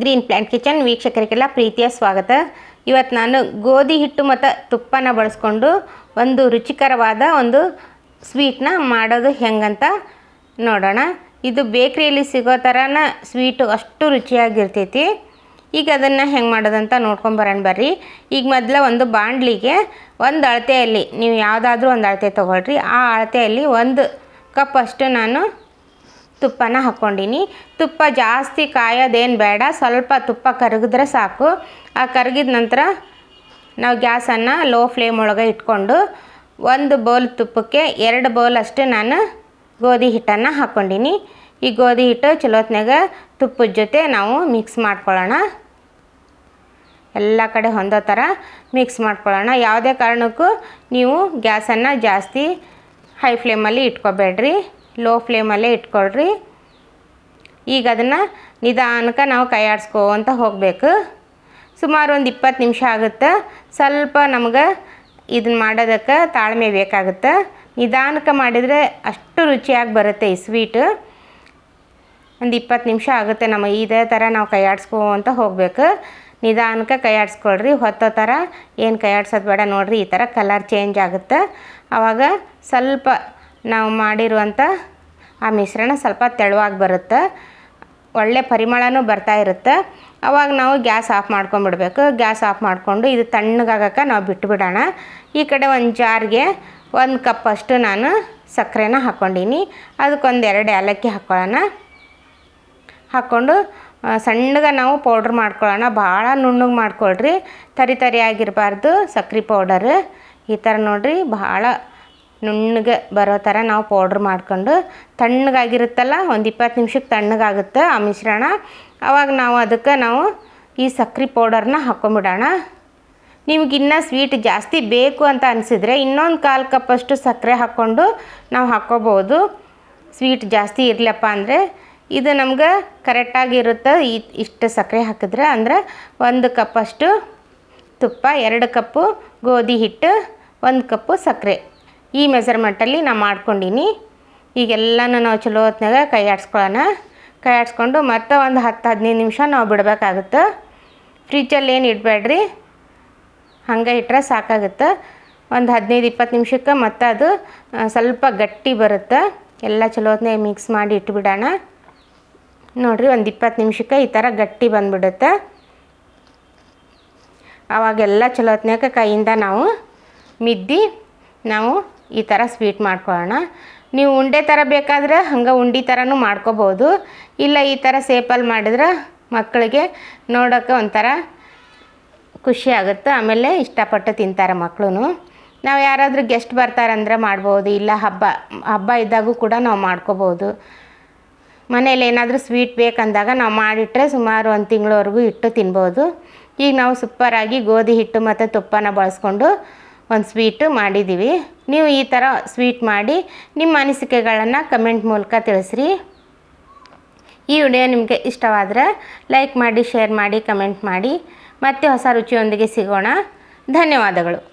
Green plant kitchen ವೀಕ್ಷಕರಿಗೆಲ್ಲ ಪ್ರೀತಿಯ ಸ್ವಾಗತ. ಇವತ್ತು ನಾನು ಗೋಧಿ ಹಿಟ್ಟು ಮತ್ತು ತುಪ್ಪನ ಬಳಸ್ಕೊಂಡು ಒಂದು ರುಚಿಕರವಾದ ಒಂದು ಸ್ವೀಟ್ನ ಮಾಡೋದು ಹೆಂಗಂತ ನೋಡೋಣ. ಇದು ಬೇಕ್ರಿಯಲ್ಲಿ ಸಿಗೋ ಥರನ ಸ್ವೀಟು ಅಷ್ಟು ರುಚಿಯಾಗಿರ್ತೈತಿ. ಈಗ ಅದನ್ನು ಹೆಂಗೆ ಮಾಡೋದಂತ ನೋಡ್ಕೊಂಬರೋಣ ಬರ್ರಿ. ಈಗ ಮೊದಲ ಒಂದು ಬಾಂಡ್ಲಿಗೆ ಒಂದು ಅಳತೆಯಲ್ಲಿ, ನೀವು ಯಾವುದಾದ್ರೂ ಒಂದು ಅಳತೆ ತೊಗೊಳ್ರಿ. ಆ ಅಳತೆಯಲ್ಲಿ ಒಂದು ಕಪ್ ಅಷ್ಟು ನಾನು ತುಪ್ಪನ ಹಾಕ್ಕೊಂಡಿನಿ ತುಪ್ಪ ಜಾಸ್ತಿ ಕಾಯೋದೇನು ಬೇಡ, ಸ್ವಲ್ಪ ತುಪ್ಪ ಕರಗಿದ್ರೆ ಸಾಕು. ಆ ಕರಗಿದ ನಂತರ ನಾವು ಗ್ಯಾಸನ್ನು ಲೋ ಫ್ಲೇಮ್ ಒಳಗೆ ಇಟ್ಕೊಂಡು ಒಂದು ಬೌಲ್ ತುಪ್ಪಕ್ಕೆ ಎರಡು ಬೌಲ್ ಅಷ್ಟು ನಾನು ಗೋಧಿ ಹಿಟ್ಟನ್ನು ಹಾಕ್ಕೊಂಡಿನಿ ಈ ಗೋಧಿ ಹಿಟ್ಟು ಚಲೋತ್ನಾಗ ತುಪ್ಪದ ಜೊತೆ ನಾವು ಮಿಕ್ಸ್ ಮಾಡ್ಕೊಳ್ಳೋಣ. ಎಲ್ಲ ಕಡೆ ಹೊಂದೋ ಥರ ಮಿಕ್ಸ್ ಮಾಡ್ಕೊಳ್ಳೋಣ. ಯಾವುದೇ ಕಾರಣಕ್ಕೂ ನೀವು ಗ್ಯಾಸನ್ನು ಜಾಸ್ತಿ ಹೈ ಫ್ಲೇಮಲ್ಲಿ ಇಟ್ಕೋಬೇಡ್ರಿ. ಲೋ ಫ್ಲೇಮಲ್ಲೇ ಇಟ್ಕೊಳ್ರಿ. ಈಗ ಅದನ್ನು ನಿಧಾನಕ್ಕೆ ನಾವು ಕೈ ಆಡಿಸ್ಕೋತ ಹೋಗಬೇಕು. ಸುಮಾರು ಒಂದು ಇಪ್ಪತ್ತು ನಿಮಿಷ ಆಗುತ್ತೆ. ಸ್ವಲ್ಪ ನಮ್ಗೆ ಇದನ್ನ ಮಾಡೋದಕ್ಕೆ ತಾಳ್ಮೆ ಬೇಕಾಗುತ್ತೆ. ನಿಧಾನಕ್ಕೆ ಮಾಡಿದರೆ ಅಷ್ಟು ರುಚಿಯಾಗಿ ಬರುತ್ತೆ ಈ ಸ್ವೀಟು ಒಂದು ಇಪ್ಪತ್ತು ನಿಮಿಷ ಆಗುತ್ತೆ ನಮ್ಮ ಇದೇ ಥರ ನಾವು ಕೈ ಆಡಿಸ್ಕೊಂತ ಹೋಗಬೇಕು. ನಿಧಾನಕ್ಕೆ ಕೈ ಆಡಿಸ್ಕೊಳ್ರಿ ಹೊತ್ತೋ ಥರ ಏನು ಕೈ ಆಡ್ಸೋದು ಬೇಡ ನೋಡಿರಿ, ಈ ಥರ ಕಲರ್ ಚೇಂಜ್ ಆಗುತ್ತೆ. ಆವಾಗ ಸ್ವಲ್ಪ ನಾವು ಮಾಡಿರುವಂಥ ಆ ಮಿಶ್ರಣ ಸ್ವಲ್ಪ ತೆಳುವಾಗಿ ಬರುತ್ತೆ. ಒಳ್ಳೆ ಪರಿಮಳನೂ ಬರ್ತಾ ಇರುತ್ತೆ. ಅವಾಗ ನಾವು ಗ್ಯಾಸ್ ಆಫ್ ಮಾಡ್ಕೊಂಬಿಡ್ಬೇಕು ಗ್ಯಾಸ್ ಆಫ್ ಮಾಡಿಕೊಂಡು ಇದು ತಣ್ಣಗಾಗಕ್ಕೆ ನಾವು ಬಿಟ್ಟುಬಿಡೋಣ ಈ ಕಡೆ ಒಂದು ಜಾರ್ಗೆ ಒಂದು ಕಪ್ ಅಷ್ಟು ನಾನು ಸಕ್ಕರೆನ ಹಾಕ್ಕೊಂಡೀನಿ ಅದಕ್ಕೊಂದು ಎರಡು ಏಲಕ್ಕಿ ಹಾಕ್ಕೊಳ್ಳೋಣ ಹಾಕ್ಕೊಂಡು ಸಣ್ಣಗೆ ನಾವು ಪೌಡ್ರ್ ಮಾಡ್ಕೊಳ್ಳೋಣ. ಭಾಳ ನುಣ್ಣಗೆ ಮಾಡ್ಕೊಳ್ರಿ. ತರಿ ತರಿಯಾಗಿರಬಾರ್ದು ಸಕ್ಕರೆ ಪೌಡರ್. ಈ ಥರ ನೋಡಿರಿ, ಭಾಳ ನುಣ್ಣಗೆ ಬರೋ ಥರ ನಾವು ಪೌಡ್ರ್ ಮಾಡ್ಕೊಂಡು ತಣ್ಣಗಾಗಿರುತ್ತಲ್ಲ, ಒಂದು ಇಪ್ಪತ್ತು ನಿಮಿಷಕ್ಕೆ ತಣ್ಣಗಾಗುತ್ತೆ ಆ ಮಿಶ್ರಣ. ಆವಾಗ ನಾವು ಅದಕ್ಕೆ ನಾವು ಈ ಸಕ್ರೆ ಪೌಡರ್ನ ಹಾಕ್ಕೊಂಬಿಡೋಣ ನಿಮ್ಗೆ ಇನ್ನೂ ಸ್ವೀಟ್ ಜಾಸ್ತಿ ಬೇಕು ಅಂತ ಅನಿಸಿದರೆ ಇನ್ನೊಂದು ಕಾಲು ಕಪ್ಪಷ್ಟು ಸಕ್ಕರೆ ಹಾಕ್ಕೊಂಡು ನಾವು ಹಾಕ್ಕೋಬೋದು ಸ್ವೀಟ್ ಜಾಸ್ತಿ ಇರಲಪ್ಪ ಅಂದರೆ ಇದು ನಮ್ಗೆ ಕರೆಕ್ಟಾಗಿರುತ್ತೆ ಈ ಇಷ್ಟು ಸಕ್ಕರೆ ಹಾಕಿದ್ರೆ ಅಂದ್ರೆ ಒಂದು ಕಪ್ಪಷ್ಟು ತುಪ್ಪ, ಎರಡು ಕಪ್ಪು ಗೋಧಿ ಹಿಟ್ಟು, ಒಂದು ಕಪ್ಪು ಸಕ್ಕರೆ ಈ ಮೆಸರ್ಮೆಂಟಲ್ಲಿ ನಾನು ಮಾಡ್ಕೊಂಡೀನಿ. ಈಗೆಲ್ಲನೂ ನಾವು ಚಲೋ ಹೊತ್ನಾಗ ಕೈ ಆಡಿಸ್ಕೊಳ್ಳೋಣ ಕೈ ಆಡಿಸ್ಕೊಂಡು ಮತ್ತೆ ಒಂದು ಹತ್ತು ಹದಿನೈದು ನಿಮಿಷ ನಾವು ಬಿಡಬೇಕಾಗುತ್ತೆ. ಫ್ರಿಜ್ಜಲ್ಲಿ ಏನು ಇಡಬೇಡ್ರಿ? ಹಂಗೆ ಇಟ್ಟರೆ ಸಾಕಾಗುತ್ತೆ. ಒಂದು ಹದಿನೈದು ಇಪ್ಪತ್ತು ನಿಮಿಷಕ್ಕೆ ಮತ್ತೆ ಅದು ಸ್ವಲ್ಪ ಗಟ್ಟಿ ಬರುತ್ತೆ. ಎಲ್ಲ ಚಲೋ ಮಿಕ್ಸ್ ಮಾಡಿ ಇಟ್ಬಿಡೋಣ. ನೋಡಿರಿ ಒಂದು ಇಪ್ಪತ್ತು ನಿಮಿಷಕ್ಕೆ ಈ ಥರ ಗಟ್ಟಿ ಬಂದುಬಿಡುತ್ತೆ. ಆವಾಗೆಲ್ಲ ಚಲೋ ಹೊತ್ನಾಗ ಕೈಯಿಂದ ನಾವು ಮಿದ್ದಿ ನಾವು ಈ ಥರ ಸ್ವೀಟ್ ಮಾಡ್ಕೊಳ್ಳೋಣ. ನೀವು ಉಂಡೆ ಥರ ಬೇಕಾದ್ರೆ ಹಂಗೆ ಉಂಡೆ ಥರನೂ ಮಾಡ್ಕೋಬೋದು. ಇಲ್ಲ ಈ ಥರ ಸೇಪಲ್ಲಿ ಮಾಡಿದ್ರೆ ಮಕ್ಕಳಿಗೆ ನೋಡೋಕ್ಕೆ ಒಂಥರ ಖುಷಿ ಆಗುತ್ತೆ. ಆಮೇಲೆ ಇಷ್ಟಪಟ್ಟು ತಿಂತಾರೆ ಮಕ್ಕಳು ನಾವು ಯಾರಾದರೂ ಗೆಸ್ಟ್ ಬರ್ತಾರಂದ್ರೆ ಮಾಡ್ಬೋದು. ಇಲ್ಲ ಹಬ್ಬ ಹಬ್ಬ ಇದ್ದಾಗೂ ಕೂಡ ನಾವು ಮಾಡ್ಕೋಬೋದು. ಮನೇಲಿ ಏನಾದರೂ ಸ್ವೀಟ್ ಬೇಕಂದಾಗ ನಾವು ಮಾಡಿಟ್ರೆ ಸುಮಾರು ಒಂದು ತಿಂಗಳವರೆಗೂ ಇಟ್ಟು ತಿನ್ಬೋದು. ಈಗ ನಾವು ಸೂಪರಾಗಿ ಗೋಧಿ ಹಿಟ್ಟು ಮತ್ತು ತುಪ್ಪನ ಬಳಸ್ಕೊಂಡು ಒಂದು ಸ್ವೀಟು ಮಾಡಿದ್ದೀವಿ. ನೀವು ಈ ಥರ ಸ್ವೀಟ್ ಮಾಡಿ ನಿಮ್ಮ ಅನಿಸಿಕೆಗಳನ್ನು ಕಮೆಂಟ್ ಮೂಲಕ ತಿಳಿಸ್ರಿ. ಈ ವಿಡಿಯೋ ನಿಮಗೆ ಇಷ್ಟವಾದರೆ ಲೈಕ್ ಮಾಡಿ, ಶೇರ್ ಮಾಡಿ, ಕಮೆಂಟ್ ಮಾಡಿ. ಮತ್ತೆ ಹೊಸ ರುಚಿಯೊಂದಿಗೆ ಸಿಗೋಣ. ಧನ್ಯವಾದಗಳು.